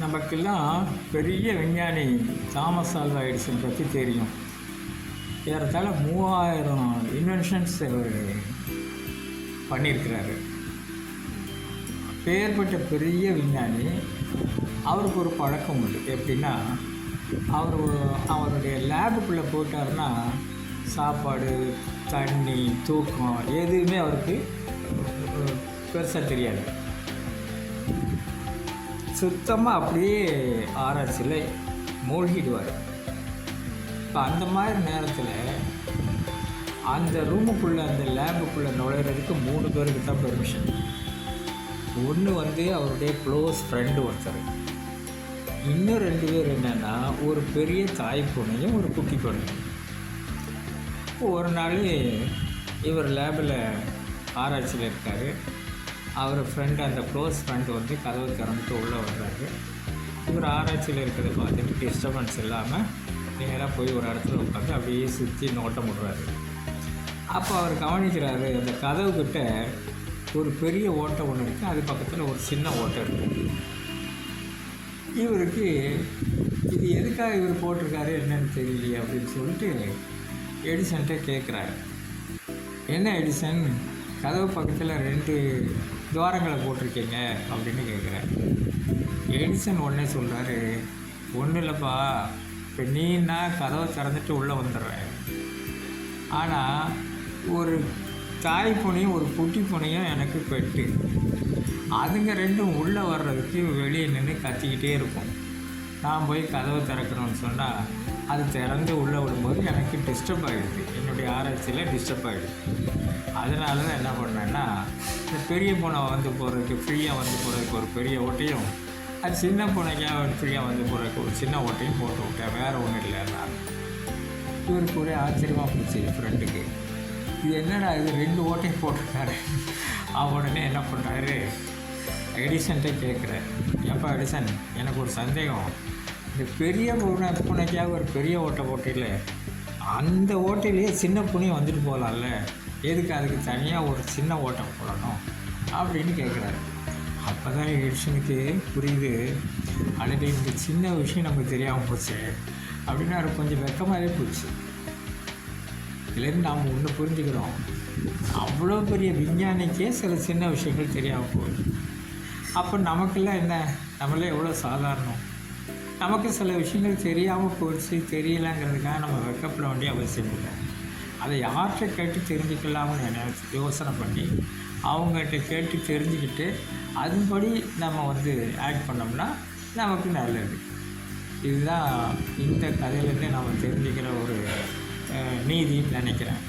நமக்கெல்லாம் பெரிய விஞ்ஞானி தாமஸ் ஆல்வா எடிசன் பற்றி தெரியும். ஏறத்தாழ மூவாயிரம் இன்வென்ஷன்ஸ் அவர் பண்ணியிருக்கிறாரு. பேர்பட்ட பெரிய விஞ்ஞானி அவருக்கு ஒரு பழக்கம் உண்டு. எப்படின்னா அவர் அவருடைய லேபுக்குள்ளே போட்டாருன்னா சாப்பாடு தண்ணி தூக்கம் எதுவுமே அவருக்கு பெருசாக தெரியாது. சுத்தமாக அப்படியே ஆராய்ச்சியில் மூழ்கிடுவார். இப்போ அந்த மாதிரி நேரத்தில் அந்த ரூமுக்குள்ளே அந்த லேபுக்குள்ளே நுழையிறதுக்கு மூணு பேருக்கு தான் பெர்மிஷன் ஒன்று வந்து அவருடைய க்ளோஸ் ஃப்ரெண்டு ஒருத்தர். இன்னும் ரெண்டு பேர் என்னென்னா ஒரு பெரிய தாய் பொண்ணையும் ஒரு குட்டி பொண்ணையும். ஒரு நாள் இவர் லேபில் ஆராய்ச்சியில் இருக்கார். அவர் ஃப்ரெண்டு அந்த க்ளோஸ் ஃப்ரெண்டு வந்து கதவு திறந்துட்டு உள்ளே வர்றாரு. இவர் ஆராய்ச்சியில் இருக்கிறத பார்த்துட்டு டிஸ்டர்பன்ஸ் இல்லாமல் நேராக போய் ஒரு இடத்துல உட்காந்து அப்படியே சுற்றி நோட்டம் விடுறாரு அப்போ அவர் கவனிக்கிறாரு அந்த கதவு கிட்ட ஒரு பெரிய ஓட்டை ஒன்று இருக்குது அது பக்கத்தில் ஒரு சின்ன ஓட்டை இருக்குது இவருக்கு இது எதுக்காக இவர் போட்டிருக்காரு என்னன்னு தெரியலையே அப்படின்னு சொல்லிட்டு எடிசன்கிட்ட கேட்குறாரு என்ன எடிசன் கதவு பக்கத்தில் ரெண்டு துவாரங்களை போட்டிருக்கீங்க அப்படின்னு கேட்குறேன். எடிசன் உடனே சொல்கிறாரு ஒன்றும் இல்லைப்பா இப்போ நீன்னா கதவை திறந்துட்டு உள்ளே வந்துடுறேன். ஆனால் ஒரு தாய் பூனையும் ஒரு குட்டி பூனையும் எனக்கு பெட்டு. அதுங்க ரெண்டும் உள்ளே வர்றதுக்கு வெளியே நின்று கத்திக்கிட்டே இருக்கும். நான் போய் கதவை திறக்கணும்னு சொன்னால் அது திறந்து உள்ளே விடும்போது எனக்கு டிஸ்டர்ப் ஆகிடுது என்னுடைய ஆராய்ச்சியில் டிஸ்டர்ப் ஆகிடுது அதனால தான் என்ன பண்ணேன்னா இந்த பெரிய பூனை வந்து போகிறதுக்கு ஃப்ரீயாக வந்து போகிறதுக்கு ஒரு பெரிய ஓட்டையும் அது சின்ன பூனைக்காக ஃப்ரீயாக வந்து போகிறதுக்கு ஒரு சின்ன ஓட்டையும் போட்டு விட்டேன். வேறு ஒன்றும் இல்லை நான் இவருக்கு ஒரே ஆச்சரியமாக போச்சு ஃப்ரெண்டுக்கு இது என்னடா இது? ரெண்டு ஓட்டையும் போட்டிருக்காரு. அவன் உடனே என்ன பண்ணுறாரு எடிசன்ட்டே கேட்குறேன். எப்போ எடிசன் எனக்கு ஒரு சந்தேகம். பெரிய பூனை பூனைக்காக ஒரு பெரிய ஓட்டை போட்டியில் அந்த ஓட்டையிலேயே சின்ன பூனையும் வந்துட்டு போகலாம்ல எதுக்கு அதுக்கு தனியாக ஒரு சின்ன ஓட்டை போடணும் அப்படின்னு கேட்குறாரு அப்போ தான் எடிஷனுக்கு புரியுது. அல்லது இந்த சின்ன விஷயம் நமக்கு தெரியாமல் போச்சு அப்படின்னு அவர் கொஞ்சம் வெக்கமாகவே போச்சு. இதுலேருந்து நாம் ஒன்று புரிஞ்சுக்கிறோம். அவ்வளோ பெரிய விஞ்ஞானிக்கே சில சின்ன விஷயங்கள் தெரியாமல் போகுது. அப்போ நமக்கெல்லாம் என்ன? நம்மளே எவ்வளோ சாதாரணம். நமக்கு சில விஷயங்கள் தெரியாமல் போயிடுச்சு தெரியலங்கிறதுக்காக நம்ம வெக்கப்பட வேண்டிய அவசியம் இல்லை அதை யார்கிட்ட கேட்டு தெரிஞ்சுக்கலாம்னு என்ன யோசனை பண்ணி அவங்ககிட்ட கேட்டு தெரிஞ்சுக்கிட்டு அதன்படி நம்ம வந்து ஆக்ட் பண்ணோம்னா நமக்கு நல்லது. இதுதான் இந்த கதையிலேருந்து நம்ம தெரிஞ்சுக்கிற ஒரு நீதின்னு நினைக்கிறேன்.